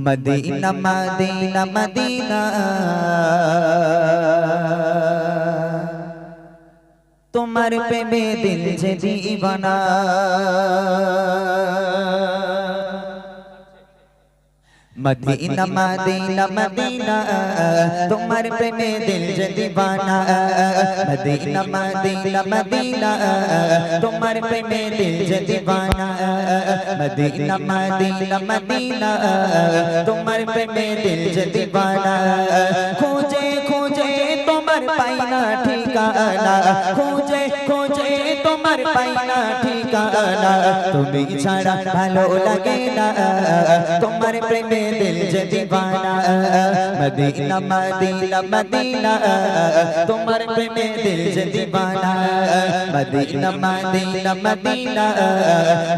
Medina Medina Medina তোমার প্রেমে দিল যে দিবানা মদিনা মদিনা মদিনা তোমার প্রেমে দিল যে দিবানা মদিনা মদিনা মদিনা তোমার প্রেমে দিল যে দিবানা মদিনা মদিনা মদিনা তোমার প্রেমে দিল যে দিবানা খোঁজে খোঁজে তোমার পাইনা ঠিকানা খোঁজে তোমার পাইনা ঠিকানা তুমি ছাড়া ভালো লাগে না। তোমার প্রেমে দিল যে দিবানা মদিনা মদিনা মদিনা। তোমার প্রেমে দিল যে দিবানা মদিনা মদিনা মদিনা।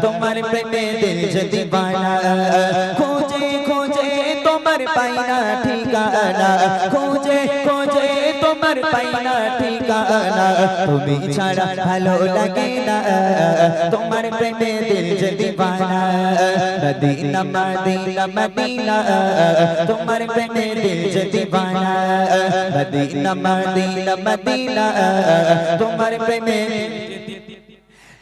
তোমার প্রেমে দিল যে দিবানা। খোঁজে খোঁজে তোমার পাইনা ঠিকানা। খোঁজে খোঁজে তোমার পাইনা ঠিকানা তুমি ছাড়া ভালো লাগে না তোমার প্রেমে দিল যে দিবানা মদিনা মদিনা মদিনা তোমার প্রেমে দিল যে দিবানা মদিনা মদিনা মদিনা তোমার প্রেমে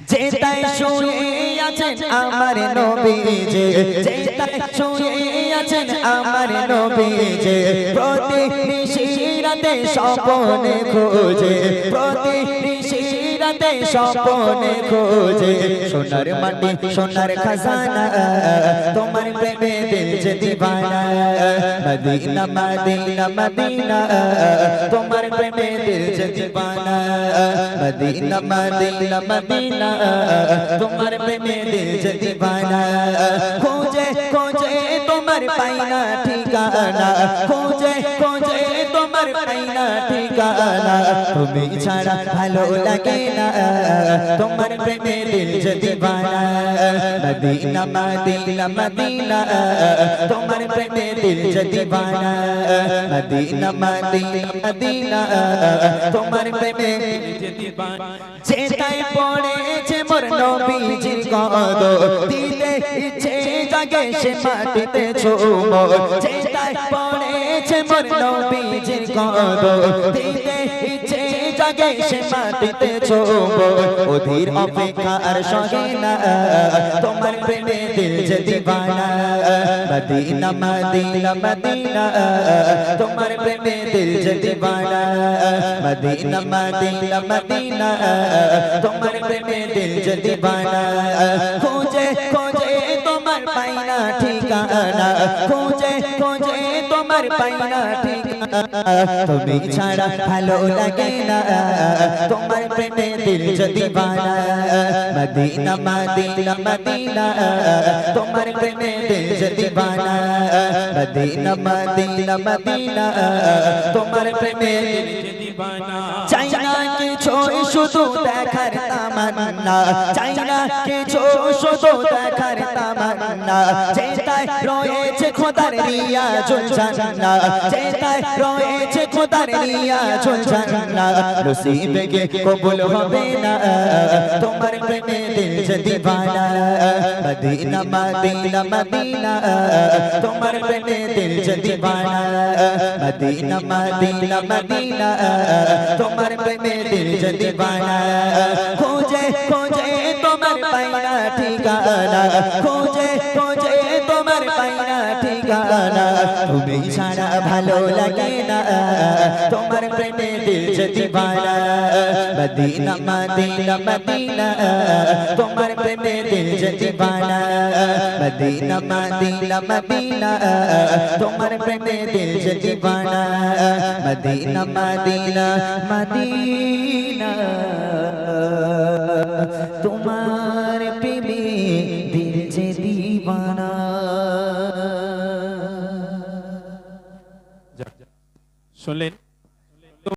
যেতাই শুয়ে আছেন আমার নবীজি যেতাই শুয়ে আছেন আমার নবীজি প্রতি নিশিরাতে স্বপনে খোঁজে প্রতি নিশিরাতে স্বপনে খোঁজে। সোনার মাটি সোনার খাজানা তোমার প্রেমে দিল যে দিবানা। মদিনা মদিনা মদিনা তোমার প্রেমে দিল যে দিবানা। মদিনা মদিনা মদিনা তোমার প্রেমে দিল যে দিবানা। খোঁজে খোঁজে তোমার পাইনা ঠিকানা। খোঁজে খোঁজে তোমার পাইনা ঠিকানা। তুমি ছাড়া ভালো লাগে না। তোমার প্রেমে দিল যে দিবানা। Medina Medina Medina. তোমার প্রেমে দিল যে দিবানা। Medina Medina Medina. তোমার প্রেমে চেতাই পড়েছে মোর নবীজির কদ দিলে ইচ্ছে জাগে সে মাটিতে ছোব চুমো চেতাই পড়েছে মোর নবীজির কদ দিলে ইচ্ছে জাগে সে মাটিতে চুমো অধীর অপেক্ষা আর সহে না খোঁজে খোঁজে তোমার পাইনা ঠিকানা। খোঁজে খোঁজে তোমার পাইনা ঠিকানা। তুমি ছাড়া ভালো লাগে না। তোমার প্রেমে দিল যে দিবানা। Medina Medina Medina. তোমার প্রেমে দিল যে দিবানা। Medina Medina Medina. তোমার প্রেমে দিল যে দিবানা চাই না কিছু শুধু দেখার তামান্না চাই না কিছু শুধু দেখার তামান্না চেতায় রয়েছে খোদার রিয়া ঝুলঝান্না চেতায় রয়েছে খোদার রিয়া ঝুলঝান্না নসিবে কে কবুল হবে না তোমার প্রেমে দিল যে দিবানা মদিনা মদিনা মদিনা তোমার প্রেমে দিল যে দিবানা মদিনা মদিনা মদিনা তোমার প্রেমে দিল যে দিবানা খোঁজে খোঁজে তোমার পাইনা ঠিকানা, খোঁজে খোঁজে তোমার পাইনা ঠিকানা। তুমি ছাড়া ভালো লাগে না। তোমার প্রেমে দিল যে দিবানা। মদিনা মদিনা মদিনা তোমার প্রেমে দিল যে দিবানা। মদিনা মদিনা মদিনা তোমার প্রেমে দিল যে দিবানা। Medina Medina. মদিনা। তোমার 存联。